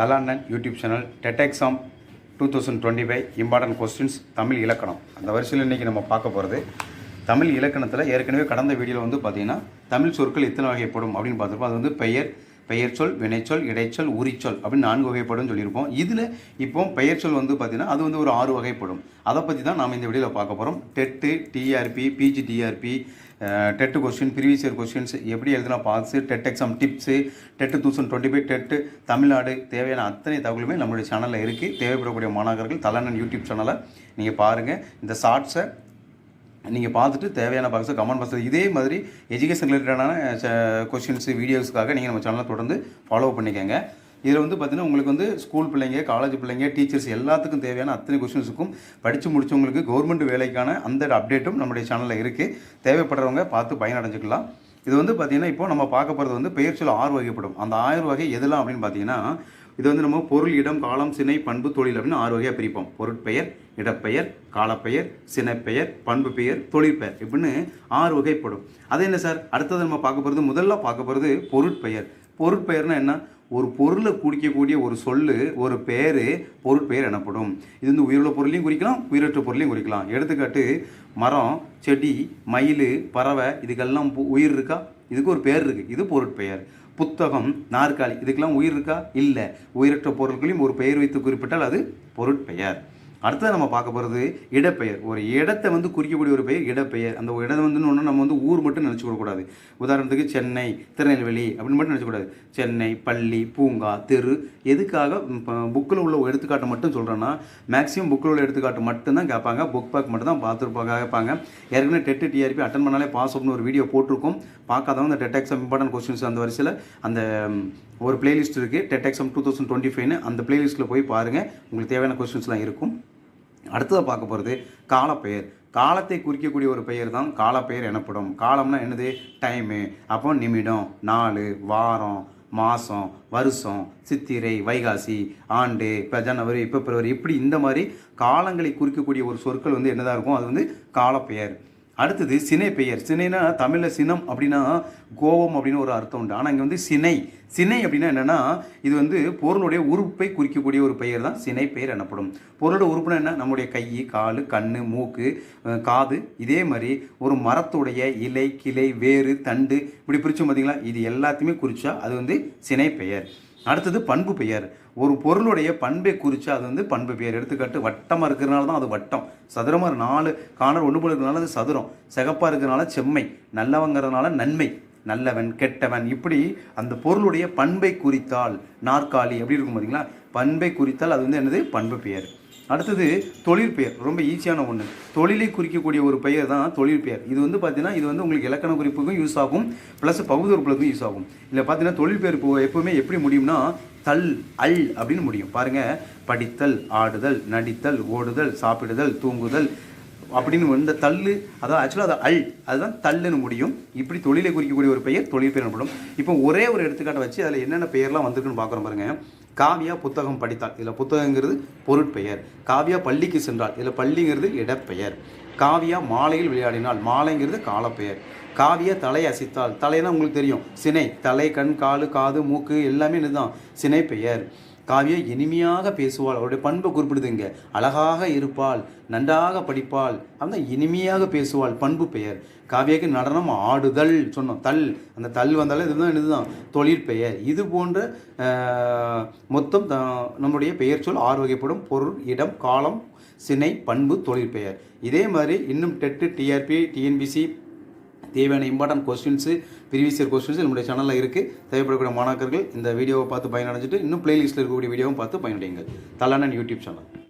தலாண்ணன் YouTube channel TET exam two thousand twenty five important questions Tamil இலக்கணம். அந்த வரிசையில் இன்றைக்கி நம்ம பார்க்க போகிறது தமிழ் இலக்கணத்தில் ஏற்கனவே கடந்த வீடியோவில் வந்து பார்த்தீங்கன்னா தமிழ் சொற்கள் எத்தனை வகைப்படும் அப்படின்னு பார்த்துருப்போம். அது வந்து பெயர் பெயர் சொல் வினைச்சொல் இடைச்சொல் உரிச்சொல் அப்படின்னு நான்கு வகைப்படும் சொல்லியிருப்போம். இதில் இப்போ பெயர் சொல் வந்து பார்த்திங்கன்னா அது வந்து ஒரு ஆறு வகைப்படும். அதை பற்றி தான் நாம் இந்த வீடியோவில் பார்க்க போகிறோம் TET TRB PG TRB TET question previous year questions எப்படி எழுதினா box TET exam tips TET thousand twenty five TET Tamil Nadu தேவையான அத்தனை தகவலுமே நம்மளுடைய சேனலில் இருக்குது தேவைப்படக்கூடிய மாணவர்கள் தலைநன் யூடியூப் சேனலை நீங்கள் பாருங்கள் இந்த ஷார்ட்ஸை நீங்கள் பார்த்துட்டு தேவையான பாக்ஸை கமெண்ட் பாக்ஸில் இதே மாதிரி எஜுகேஷன் ரிலேட்டடான கொஷின்ஸு வீடியோஸ்க்காக நீங்கள் நம்ம சேனலை தொடர்ந்து ஃபாலோ பண்ணிக்கோங்க. இதில் வந்து பார்த்தீங்கன்னா உங்களுக்கு வந்து ஸ்கூல் பிள்ளைங்க காலேஜ் பிள்ளைங்க டீச்சர்ஸ் எல்லாத்துக்கும் தேவையான அத்தனை கொஷின்ஸுக்கும் படித்து முடிச்சவங்களுக்கு கவர்மெண்ட் வேலைக்கான அந்த அப்டேட்டும் நம்முடைய சேனலில் இருக்குது தேவைப்படுறவங்க பார்த்து பயனடைஞ்சிக்கலாம். இது வந்து பார்த்தீங்கன்னா இப்போ நம்ம பார்க்க போகிறது வந்து பெயர் ஆறு வகைப்படும். அந்த ஆறு வகை எதெல்லாம் அப்படின்னு பார்த்தீங்கன்னா இது வந்து நம்ம பொருள் இடம் காலம் சினை பண்பு தொழில் அப்படின்னு ஆறு வகையாக பிரிப்போம். பொருட்பெயர் இடப்பெயர் காலப்பெயர் சினைப்பெயர் பண்பு பெயர் தொழிற்பெயர் இப்படின்னு ஆறு வகைப்படும். அது என்ன சார்? அடுத்தது நம்ம பார்க்க போகிறது முதல்ல பார்க்க போகிறது பொருட்பெயர். பொருட்பெயர்னா என்ன? ஒரு பொருளை குறிக்கக்கூடிய ஒரு சொல்லு ஒரு பேர் பொருட்பெயர் எனப்படும். இது வந்து உயிருள்ள பொருளையும் குறிக்கலாம் உயிரற்ற பொருளையும் குறிக்கலாம். எடுத்துக்காட்டு மரம் செடி மயில் பறவை இதுக்கெல்லாம் பு- உயிர் இருக்கா? இதுக்கு ஒரு பேர் இருக்குது இது பொருட்பெயர் புத்தகம் நாற்காலி இதுக்கெல்லாம் உயிர் இருக்கா? இல்லை. உயிரற்ற பொருட்களையும் ஒரு பெயர் வைத்து குறிப்பிட்டால் அது பொருட்பெயர் அடுத்தது நம்ம பார்க்க போகிறது இடப்பெயர். ஒரு இடத்தை வந்து குறிக்கக்கூடிய ஒரு பெயர் இடப்பெயர். அந்த இடம் வந்து ஒன்று நம்ம வந்து ஊர் மட்டும் நினச்சி கூடாது உதாரணத்துக்கு சென்னை திருநெல்வேலி அப்படின்னு மட்டும் நினச்சக்கூடாது சென்னை பள்ளி பூங்கா தெரு. எதுக்காக புக்கில் உள்ள ஒரு எடுத்துக்காட்டு மட்டும் சொல்கிறேன்னா மேக்ஸிமம் புக்கில் உள்ள எடுத்துக்காட்டு மட்டும்தான் கேட்பாங்க. புக் பேக் மட்டும் தான் பார்த்துருப்பாங்க கேட்பாங்க. ஏற்கனவே டெட்டு டிஆர்பி அட்டன் பண்ணாலே பாஸ் அப்படின்னு ஒரு வீடியோ போட்டிருக்கோம். பார்க்காதவங்க அந்த டெட் எக்ஸாம் இம்பார்ட்டன்ட் கொஸ்டின்ஸ் அந்த வரிசையில் அந்த ஒரு பிளேலிஸ்ட் இருக்குது TET exam two thousand twenty ஃபைவ்னு அந்த பிளேலிஸ்ட்டில் போய் பாருங்கள் உங்களுக்கு தேவையான கொஸ்டின்ஸ்லாம் இருக்கும். அடுத்ததாக பார்க்க போகிறது காலப்பெயர். காலத்தை குறிக்கக்கூடிய ஒரு பெயர் தான் காலப்பெயர் எனப்படும். காலம்னா என்னது? டைமு அப்போ நிமிடம் நாலு வாரம் மாதம் வருஷம் சித்திரை வைகாசி ஆண்டு இப்போ ஜனவரி இப்போ பிப்ரவரி இப்படி இந்த மாதிரி காலங்களை குறிக்கக்கூடிய ஒரு சொற்கள் வந்து என்னதாக இருக்கும்? அது வந்து காலப்பெயர். அடுத்தது சினை பெயர். சினைனா தமிழில் சினம் அப்படின்னா கோபம் அப்படின்னு ஒரு அர்த்தம் உண்டு. ஆனால் இங்கே வந்து சினை. சினை அப்படின்னா என்னென்னா இது வந்து பொருளுடைய உறுப்பை குறிக்கக்கூடிய ஒரு பெயர் தான் சினை பெயர் எனப்படும். பொருளோட உறுப்புனா என்ன? நம்முடைய கை கால் கண் மூக்கு காது. இதே மாதிரி ஒரு மரத்துடைய இலை கிளை வேறு தண்டு இப்படி பிரித்தோம் பார்த்தீங்களா இது எல்லாத்தையுமே குறித்தா அது வந்து சினை பெயர். அடுத்தது பண்பு பெயர். ஒரு பொருளுடைய பண்பை குறித்து அது வந்து பண்பு பெயர். எடுத்துக்காட்டு வட்டமாக இருக்கிறனால தான் அது வட்டம். சதுரமாக நாலு காணல் ஒன்று போல இருக்கிறனால அது சதுரம். சிகப்பாக இருக்கிறனால செம்மை. நல்லவங்கிறதுனால நன்மை. நல்லவன் கெட்டவன். இப்படி அந்த பொருளுடைய பண்பை குறித்தால் நாற்காலி எப்படி இருக்கும் பார்த்தீங்களா பண்பை குறித்தால் அது வந்து என்னது? பண்பு பெயர். அடுத்தது தொழில் பெயர் ரொம்ப ஈஸியான ஒன்று தொழிலை குறிக்கக்கூடிய ஒரு பெயர் தான் தொழில் பெயர். இது வந்து பார்த்தீங்கன்னா இது வந்து உங்களுக்கு இலக்கண குறிப்புக்கும் யூஸ் ஆகும் ப்ளஸ் பகுதுறுப்புகளுக்கும் யூஸ் ஆகும். இல்லை பார்த்தீங்கன்னா தொழில் பெயர் எப்பவுமே எப்படி முடியும்னா தல் அல் அப்படின்னு முடியும். பாருங்கள் படித்தல் ஆடுதல் நடித்தல் ஓடுதல் சாப்பிடுதல் தூங்குதல் அப்படின்னு இந்த தள்ளு அதான் ஆக்சுவலாக அது அல் அதுதான் தள்ளுன்னு முடியும். இப்படி தொழிலை குறிக்கக்கூடிய ஒரு பெயர் தொழில் பெயர் எனப்படும். இப்போ ஒரே ஒரு எடுத்துக்காட்டை வச்சு அதில் என்னென்ன பெயர்லாம் வந்திருக்குன்னு பார்க்குறோம் பாருங்கள் காவியா புத்தகம் படித்தாள் இதில் புத்தகங்கிறது பொருட்பெயர். காவியா பள்ளிக்கு சென்றாள் இதில் பள்ளிங்கிறது இடப்பெயர். காவியா மாலையில் விளையாடினாள் மாலைங்கிறது காலப்பெயர். காவியா தலை அசைத்தாள் தலைனா உங்களுக்கு தெரியும்? சினை. தலை கண் காலு காது மூக்கு எல்லாமே இதுதான். சினை பெயர் காவியா இனிமையாக பேசுவாள். அவருடைய பண்பை குறிப்பிடுதுங்க. அழகாக இருப்பாள் நன்றாக படிப்பாள். அந்த இனிமையாக பேசுவாள் பண்பு பெயர். காவியாக்கு நடனம் ஆடுதல் சொன்னோம். தல். அந்த தல் வந்தாலே இதுதான் இதுதான். தொழில் பெயர். இது போன்ற மொத்தம் த- நம்முடைய பெயர் சொல் ஆறு வகைப்படும் பொருள் இடம் காலம் சினை பண்பு தொழிற்பெயர் இதே மாதிரி இன்னும் டெட்டு டிஆர்பி டிஎன்பிசி தேவையான important questions previous year questions நம்முடைய சேனலில் இருக்குது தேவைப்படக்கூடிய மாணாக்கர்கள் இந்த வீடியோவை பார்த்து பயனடைஞ்சிட்டு இன்னும் பிளேலிஸ்ட்டில் இருக்கக்கூடிய வீடியோவும் பார்த்து பயனடையுங்கள். தலானன் யூடியூப் சேனல்